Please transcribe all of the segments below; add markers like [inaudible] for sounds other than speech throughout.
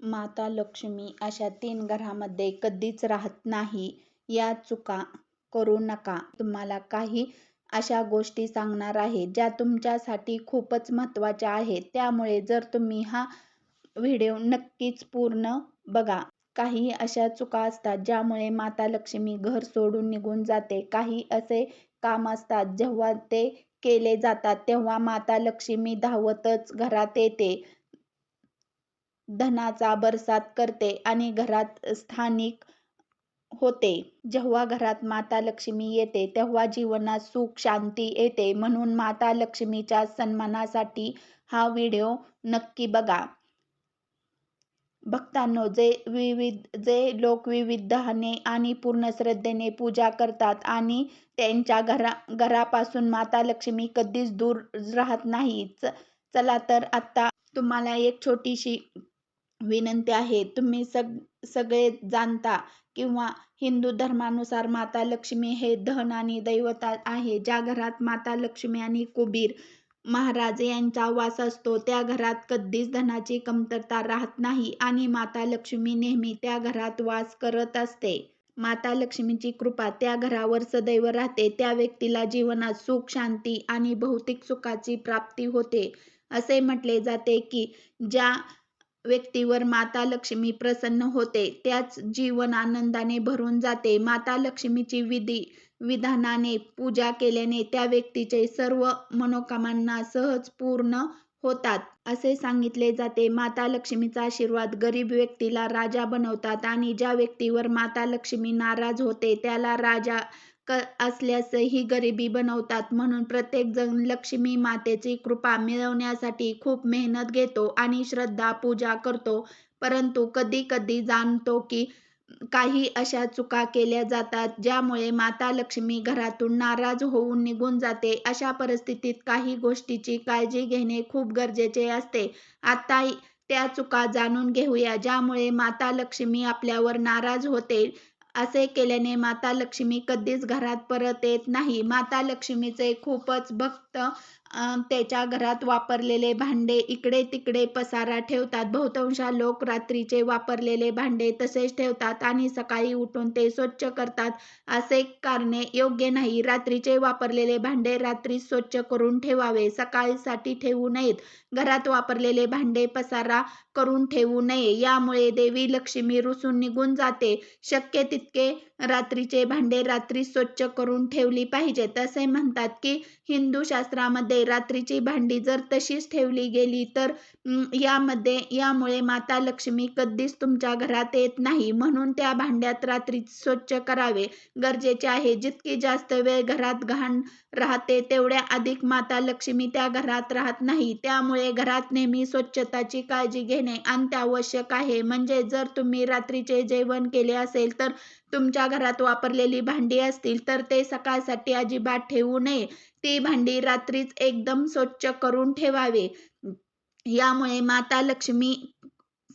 माता लक्ष्मी अशा तीन घरामध्ये कधीच राहत नाही. या चुका करू नका. तुम्हाला काही अशा गोष्टी सांगणार आहे ज्या तुमच्यासाठी खूपच महत्त्वाच्या आहेत. त्यामुळे जर तुम्ही हा व्हिडिओ नक्कीच पूर्ण बघा. काही अशा चुका असतात ज्यामुळे माता लक्ष्मी घर सोडून निघून जाते. काही असे काम असतात जेव्हा ते केले जातात तेव्हा माता लक्ष्मी धावतच घरात येते. धनाचा बरसात करते आणि घरात स्थानिक होते. जेव्हा घरात माता लक्ष्मी येते तेव्हा जीवनात सुख शांती येते. म्हणून माता लक्ष्मीच्या सन्मानासाठी हा व्हिडिओ नक्की बघा. भक्तांनो जे विविध जे लोक विविधाने आणि पूर्ण श्रद्धेने पूजा करतात आणि त्यांच्या घरा घरापासून माता लक्ष्मी कधीच दूर राहत नाही. चला तर आत्ता तुम्हाला एक छोटीशी विनंती आहे तुम्ही सग सगळे जाणता किंवा हिंदू धर्मानुसार माता लक्ष्मी हे धन आणि दैवता आहे. ज्या घरात माता लक्ष्मी आणि कुबीर महाराज यांचा वास असतो त्या घरात कधीच धनाची कमतरता राहत नाही आणि माता लक्ष्मी नेहमी त्या घरात वास करत असते. माता लक्ष्मीची कृपा त्या घरावर सदैव राहते. त्या व्यक्तीला जीवनात सुख शांती आणि भौतिक सुखाची प्राप्ती होते. असे म्हटले जाते की ज्या व्यक्तीवर माता लक्ष्मी प्रसन्न होते. त्याच जीवन आनंदाने भरून जाते. माता लक्ष्मीची विधी विधानाने पूजा केल्याने त्या व्यक्तीचे सर्व मनोकामना सहज पूर्ण होतात. असे सांगितले जाते. माता लक्ष्मीचा आशीर्वाद गरीब व्यक्तीला राजा बनवतात आणि ज्या व्यक्तीवर माता लक्ष्मी नाराज होते त्याला राजा असल्यासही गरिबी बनवतात. म्हणून प्रत्येक जण लक्ष्मी मातेची कृपा मिळवण्यासाठी खूप मेहनत घेतो आणि श्रद्धा पूजा करतो. परंतु कधी कधी जाणतो की काही अशा चुका केल्या जातात ज्यामुळे माता लक्ष्मी घरातून नाराज होऊन निघून जाते. अशा परिस्थितीत काही गोष्टीची काळजी घेणे खूप गरजेचे असते. आता त्या चुका जाणून घेऊया ज्यामुळे माता लक्ष्मी आपल्यावर नाराज होते. असे केल्याने माता लक्ष्मी कधीच घरात परत येत नाही. माता लक्ष्मीचे खूपच भक्त त्याच्या घरात वापरलेले भांडे इकडे तिकडे पसारा ठेवतात. बहुतांश लोक रात्रीचे वापरलेले भांडे तसेच ठेवतात आणि सकाळी उठून ते स्वच्छ करतात. असे करणे योग्य नाही. रात्रीचे वापरलेले भांडे रात्री स्वच्छ करून ठेवावे. सकाळीसाठी ठेवू नयेत. घरात वापरलेले भांडे पसारा करून ठेवू नये. यामुळे देवी लक्ष्मी रुसून निघून जाते. शक्य तितके रात्रीचे भांडे रात्री स्वच्छ करून ठेवली पाहिजेत. असे म्हणतात की हिंदू शास्त्रामध्ये रात्रीची भांडी जर तशीच ठेवली गेली तर यामध्ये यामुळे माता लक्ष्मी कधीच तुमच्या घरात येत नाही. म्हणून त्या भांड्यात रात्री स्वच्छ करावे. गरजेचे आहे जितकी जास्त वेळ घरात घाण राहते तेवढ्या अधिक माता लक्ष्मी त्या घरात राहत नाही. त्यामुळे घरात नेहमी स्वच्छताची काळजी घेणे अत्यावश्यक आहे. म्हणजे जर तुम्ही रात्रीचे जेवण केले असेल तर तुमच्या घरात वापरलेली भांडी असतील तर ते सकाळसाठी अजिबात ठेवू नये. ती भांडी रात्रीच एकदम स्वच्छ करून ठेवावे. यामुळे माता लक्ष्मी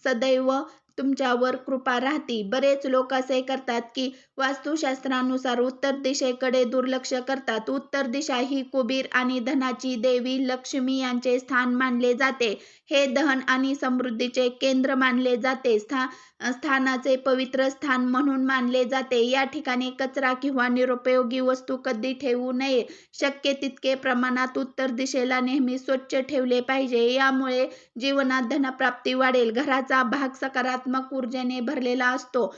सदैव तुमच्यावर कृपा राहती. बरेच लोक असे करतात की वास्तुशास्त्रानुसार उत्तर दिशेकडे दुर्लक्ष करतात. उत्तर दिशा ही कुबीर आणि धनाची देवी लक्ष्मी यांचे स्थान मानले जाते. हे धन आणि समृद्धीचे केंद्र मानले जाते. स्था स्थानाचे पवित्र स्थान म्हणून मानले जाते. या ठिकाणी कचरा किंवा निरुपयोगी वस्तू कधी ठेवू नये. शक्य तितके प्रमाणात उत्तर दिशेला नेहमी स्वच्छ ठेवले पाहिजे. यामुळे जीवनात धनप्राप्ती वाढेल. घराचा भाग सकारात्मक ऊर्जेने भरलेला असतो.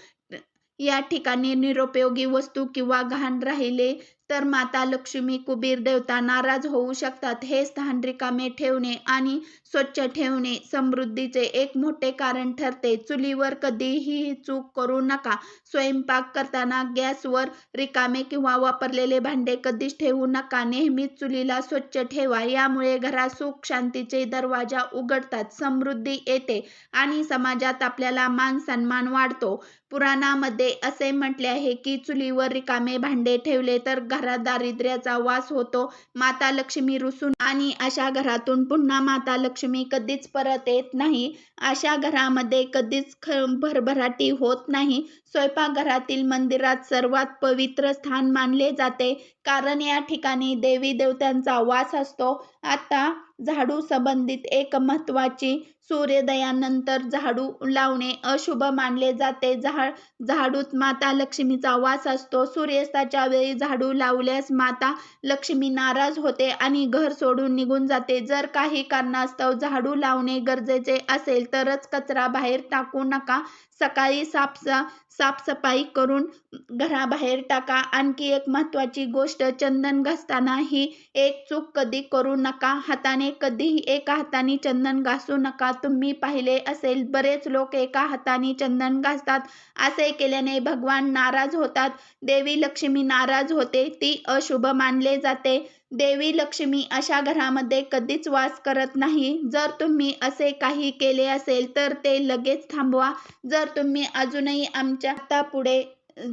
या ठिकाणी निरुपयोगी वस्तू किंवा घाण राहिले तर माता लक्ष्मी कुबीर देवता नाराज होऊ शकतात. हे स्थान रिकामे ठेवणे आणि स्वच्छ ठेवणे समृद्धीचे एक मोठे कारण ठरते. चुलीवर कधीही चूक करू नका. स्वयंपाक करताना गॅसवर रिकामे किंवा वापरलेले भांडे कधीच ठेवू नका. नेहमीच चुलीला स्वच्छ ठेवा. यामुळे घरात सुख शांतीचे दरवाजा उघडतात. समृद्धी येते आणि समाजात आपल्याला मान सन्मान वाढतो. पुराणामध्ये असे म्हटले आहे की चुलीवर रिकामे भांडे ठेवले तर घरात दारिद्र्याचा वास होतो. माता लक्ष्मी रुसून आणि अशा घरातून पुन्हा माता लक्ष्मी कधीच परत येत नाही. अशा घरामध्ये कधीच ख भरभराटी होत नाही. स्वयंपाकघरातील मंदिरात सर्वात पवित्र स्थान मानले जाते. कारण या ठिकाणी देवी देवतांचा वास असतो. आता झाडू संबंधित एक महत्त्वाची सूर्योदयानंतर झाडू लावणे अशुभ मानले जाते. झाड झाडूत माता लक्ष्मीचा वास असतो. सूर्यास्ताच्या वेळी झाडू लावल्यास माता लक्ष्मी नाराज होते आणि घर सोडून निघून जाते. जर काही कारणास्तव झाडू लावणे गरजेचे असेल तरच कचरा बाहेर टाकू नका. सकाळी साफसा साफसफाई करून घराबाहेर टाका. आणखी एक महत्त्वाची गोष्ट चंदन घासताना ही एक चूक कधी करू नका. हाताने कधीही एका हाताने चंदन घासू नका. तुम्ही पाहिले असेल बरेच लोक एका हाताने चंदन घासतात. असे केल्याने भगवान नाराज होतात. देवी लक्ष्मी नाराज होते. ती अशुभ मानले जाते. देवी लक्ष्मी अशा घरामध्ये कधीच वास करत नाही. जर तुम्ही असे काही केले असेल तर ते लगेच थांबवा. जर तुम्ही अजूनही आमच्या आता पुढे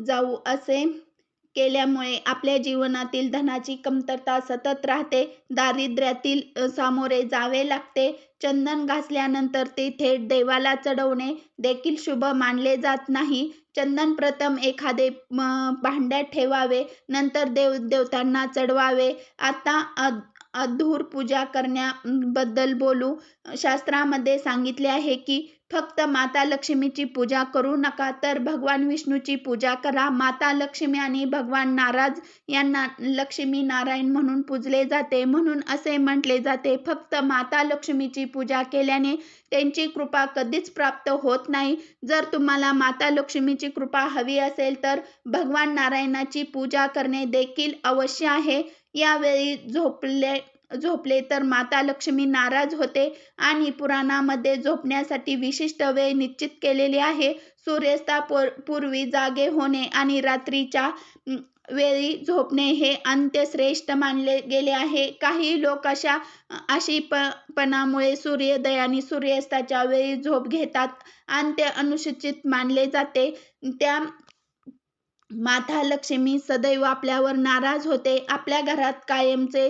जाऊ असे केल्यामुळे आपल्या जीवनातील धनाची कमतरता सतत राहते. दारिद्र्यातील सामोरे जावे लागते. चंदन घासल्यानंतर ते थेट देवाला चढवणे देखील शुभ मानले जात नाही. चंदन प्रथम एखादे भांड्यात ठेवावे नंतर देव देवतांना चढवावे. आता अधूर पूजा करण्याबद्दल बोलू. शास्त्रामध्ये सांगितले आहे की फक्त माता लक्ष्मीची पूजा करू नका तर भगवान विष्णूची पूजा करा. माता लक्ष्मी आणि भगवान नाराज यांना लक्ष्मी नारायण म्हणून पूजले जाते. म्हणून असे म्हटले जाते फक्त माता लक्ष्मीची पूजा केल्याने त्यांची कृपा कधीच प्राप्त होत नाही. जर तुम्हाला माता लक्ष्मीची कृपा हवी असेल तर भगवान नारायणाची पूजा करणे देखील अवश्य आहे. यावेळी झोपले झोपले तर माता लक्ष्मी नाराज होते आणि पुराणामध्ये झोपण्यासाठी विशिष्ट वेळ निश्चित केलेली आहे. सूर्यास्ता पूर्वी जागे होणे आणि रात्रीच्या वेळी झोपणे हे अंत्यश्रेष्ठ मानले गेले आहे. काही लोक अशा अशी प पणामुळे सूर्योदय आणि सूर्यास्ताच्या वेळी झोप घेतात. अंत्य अनुसूचित मानले जाते. त्या माता लक्ष्मी सदैव आपल्यावर नाराज होते. आपल्या घरात कायमचे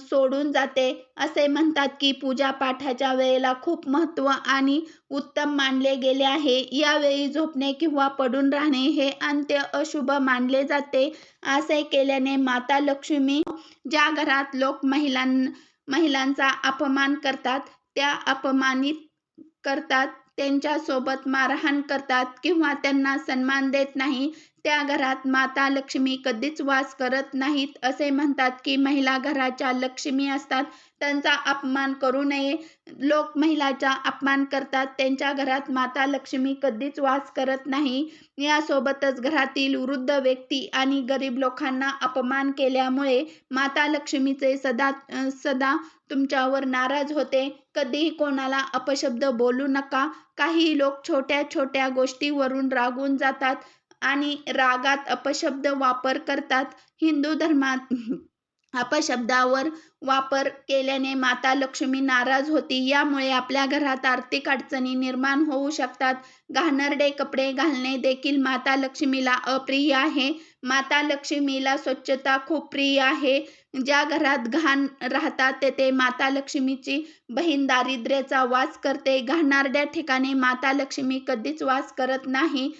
सोडून जाते. असे म्हणतात की पूजा पाठाच्या वेळेला खूप महत्त्व आणि उत्तम मानले गेले आहे. यावेळी झोपणे किंवा पडून राहणे हे अंत्य अशुभ मानले जाते. असे केल्याने माता लक्ष्मी ज्या घरात लोक महिलां महिलांचा अपमान करतात त्या अपमानित करतात. त्यांच्यासोबत मारहाण करतात किंवा त्यांना सन्मान देत नाही. त्या घरात माता लक्ष्मी कधीच वास करत नाहीत असे म्हणतात की महिला घराच्या लक्ष्मी असतात. त्यांचा अपमान करू नये. लोक महिलाचा अपमान करतात. त्यांच्या घरात माता लक्ष्मी कधीच वास करत नाही. यासोबतच घरातील वृद्ध व्यक्ती आणि गरीब लोकांना अपमान केल्यामुळे माता लक्ष्मीचे सदा सदा तुमच्यावर नाराज होते. कधीही कोणाला अपशब्द बोलू नका. काही लोक छोट्या छोट्या गोष्टीवरून रागून जातात. आणि रागात अपशब्द वापर करतात. हिंदू धर्मात [laughs] अपशब्दावर वापर केल्याने माता लक्ष्मी नाराज होती. यामुळे आपल्या घरात आर्थिक अडचणी निर्माण होऊ शकतात. घाणरडे कपडे घालणे देखील माता लक्ष्मीला अप्रिय आहे. माता लक्ष्मीला स्वच्छता खूप प्रिय आहे. ज्या घरात घाण राहतात तेथे माता लक्ष्मीची बहीण दारिद्र्याचा वास करते. घाणारड्या ठिकाणी माता लक्ष्मी कधीच वास करत नाही.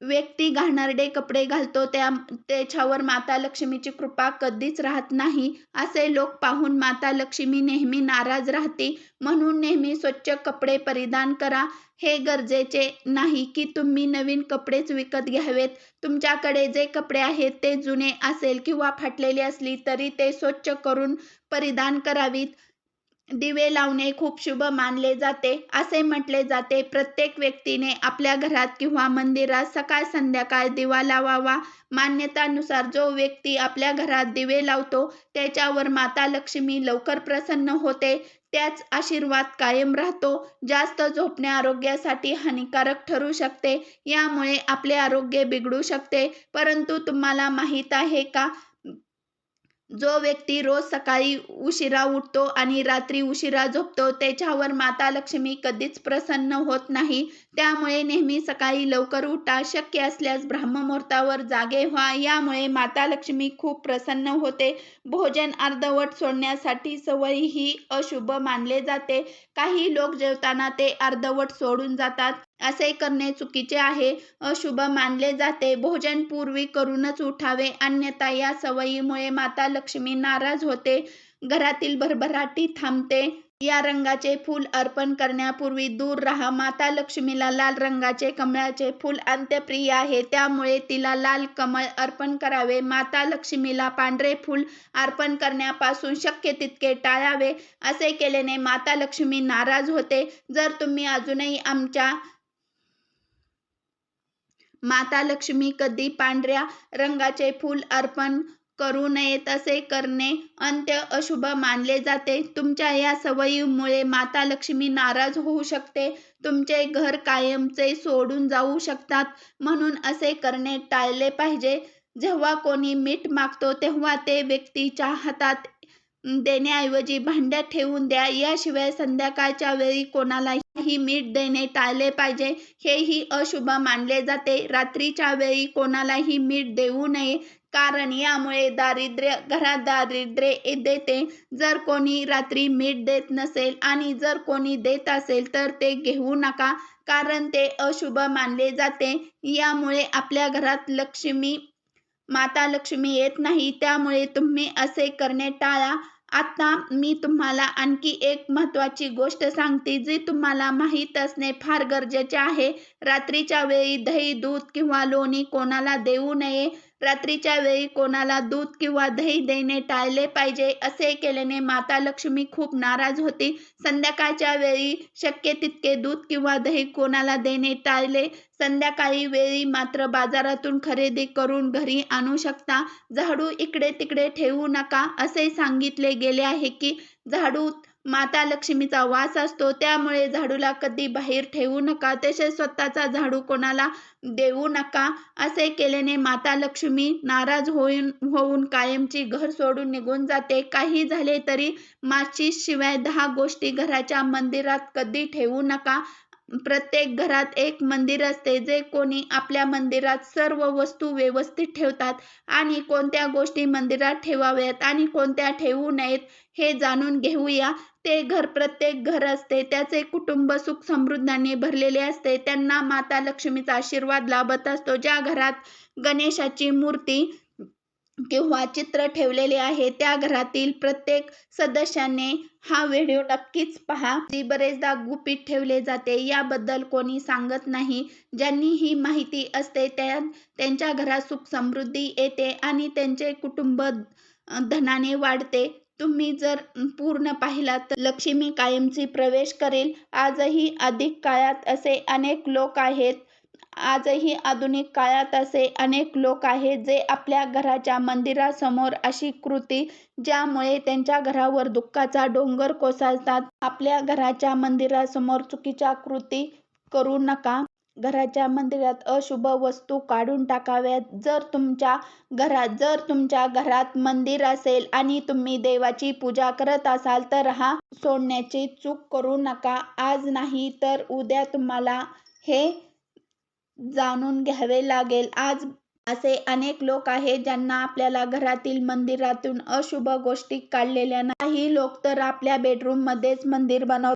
व्यक्ती घाणेरडे कपडे घालतो त्या त्याच्यावर माता लक्ष्मीची कृपा कधीच राहत नाही असे लोक पाहून माता लक्ष्मी नेहमी नाराज राहते. म्हणून नेहमी स्वच्छ कपडे परिधान करा. हे गरजेचे नाही की तुम्ही नवीन कपडेच विकत घ्यावेत. तुमच्याकडे जे कपडे आहेत ते जुने असेल किंवा फाटलेले असली तरी ते स्वच्छ करून परिधान करावीत. दिवे लावणे खूप शुभ मानले जाते. असे म्हटले जाते प्रत्येक व्यक्तीने आपल्या घरात किंवा मंदिरात सकाळ संध्याकाळ दिवा लावावा. मान्यतानुसार जो व्यक्ती आपल्या घरात दिवे लावतो त्याच्यावर माता लक्ष्मी लवकर प्रसन्न होते. त्याच आशीर्वाद कायम राहतो. जास्त झोपणे आरोग्यासाठी हानिकारक ठरू शकते. यामुळे आपले आरोग्य बिघडू शकते. परंतु तुम्हाला माहीत आहे का? जो व्यक्ती रोज सकाळी उशिरा उठतो आणि रात्री उशिरा झोपतो त्याच्यावर माता लक्ष्मी कधीच प्रसन्न होत नाही. त्यामुळे नेहमी सकाळी लवकर उठा शक्य असल्यास ब्रह्ममुहूर्तावर जागे व्हा. यामुळे माता लक्ष्मी खूप प्रसन्न होते. भोजन अर्धवट सोडण्यासाठी सवय ही अशुभ मानले जाते. काही लोक जेवताना ते अर्धवट सोडून जातात. असे करणे चुकीचे आहे. अशुभ मानले जाते. भोजन पूर्वी करूनच उठावे. अन्यथा या सवयीमुळे माता लक्ष्मी नाराज होते. घरातील भरभराटी थांबते. या रंगाचे फूल अर्पण करण्यापूर्वी दूर राहा. माता लक्ष्मीला लाल रंगाचे कमळाचे फूल अंत्यप्रिय आहे. त्यामुळे तिला लाल कमळ अर्पण करावे. माता लक्ष्मीला पांढरे फूल अर्पण करण्यापासून शक्य तितके टाळावे. असे केल्याने माता लक्ष्मी नाराज होते. जर तुम्ही अजूनही आमच्या माता लक्ष्मी कधी पांढऱ्या रंगाचे फूल अर्पण करू नयेत असे करणे अंत्य अशुभ मानले जाते. तुमच्या या सवयीमुळे माता लक्ष्मी नाराज होऊ शकते. तुमचे घर कायमचे सोडून जाऊ शकतात. म्हणून असे करणे टाळले पाहिजे. जेव्हा कोणी मीठ मागतो तेव्हा ते व्यक्तीच्या हातात देण्याऐवजी भांड्यात ठेवून द्या. याशिवाय संध्याकाळच्या वेळी कोणालाही मीठ देणे टाळले पाहिजे. हेही अशुभ मानले जाते. रात्रीच्या वेळी कोणालाही मीठ देऊ नये कारण यामुळे दारिद्र्य घरात दारिद्र्य देते. जर कोणी रात्री मीठ देत नसेल आणि जर कोणी देत असेल तर ते घेऊ नका कारण ते अशुभ मानले जाते. यामुळे आपल्या घरात लक्ष्मी माता लक्ष्मी येत नाही. त्यामुळे तुम्ही असे करणे टाळा. आता मी तुम्हाला आणखी एक महत्त्वाची गोष्ट सांगते जी तुम्हाला माहीत असणे फार गरजेचे आहे. रात्रीच्या वेळी दही दूध किंवा लोणी कोणाला देऊ नये रात्रीच्या वेळी कोणाला दूध किंवा दही देणे टाळले पाहिजे असे केल्याने माता लक्ष्मी खूप नाराज होती. संध्याकाळच्या वेळी शक्य तितके दूध किंवा दही कोणाला देणे टाळले. संध्याकाळी वेळी मात्र बाजारातून खरेदी करून घरी आणू शकता. झाडू इकडे तिकडे ठेवू नका असे सांगितले गेले आहे की झाडू माता लक्ष्मीचा वास असतो. त्यामुळे झाडूला कधी बाहेर ठेवू नका. तसेच स्वतःचा झाडू कोणाला देऊ नका. असे केल्याने माता लक्ष्मी नाराज होऊन होऊन कायमची घर सोडून निघून जाते. काही झाले तरी माचीस शिवाय दहा गोष्टी घराच्या मंदिरात कधी ठेवू नका. प्रत्येक घरात एक मंदिर असते जे कोणी आपल्या मंदिरात सर्व वस्तू व्यवस्थित ठेवतात आणि कोणत्या गोष्टी मंदिरात ठेवाव्यात आणि कोणत्या ठेवू नयेत हे जाणून घेऊया. ते घर प्रत्येक घर असते. त्याचे कुटुंब सुख समृद्धाने भरलेले असते. त्यांना माता लक्ष्मीचा आशीर्वाद लाभत असतो. ज्या घरात गणेशाची मूर्ती किंवा चित्र ठेवलेले आहे त्या घरातील प्रत्येक सदस्याने हा व्हिडिओ नक्कीच पहा. ती बरेचदा गुपित ठेवले जाते. याबद्दल कोणी सांगत नाही. ज्यांनी ही माहिती असते त्या त्यांच्या घरात सुख समृद्धी येते आणि त्यांचे कुटुंब धनाने वाढते. तुम्ही जर पूर्ण पाहिलात तर लक्ष्मी कायमची प्रवेश करेल. आजही अधिक काळात असे अनेक लोक आहेत. आजही आधुनिक काळात असे अनेक लोक आहेत जे आपल्या घराच्या मंदिरासमोर अशी कृती ज्यामुळे त्यांच्या घरावर दुःखाचा डोंगर कोसळतात. आपल्या घराच्या मंदिरासमोर चुकीच्या कृती करू नका. घराच्या मंदिरात अशुभ वस्तू काढून टाकाव्यात. जर तुमच्या घरात जर तुमच्या घरात मंदिर असेल आणि तुम्ही देवाची पूजा करत असाल तर हा सोडण्याची चूक करू नका. आज नाही तर उद्या तुम्हाला हे जाणून घ्यावे लागेल. आज असे अनेक लोक आहेत ज्यांना आपल्याला घरातील मंदिरातून अशुभ गोष्टी काढलेल्या नाही. लोक तर आपल्या बेडरूम मध्येच मंदिर बनवतात.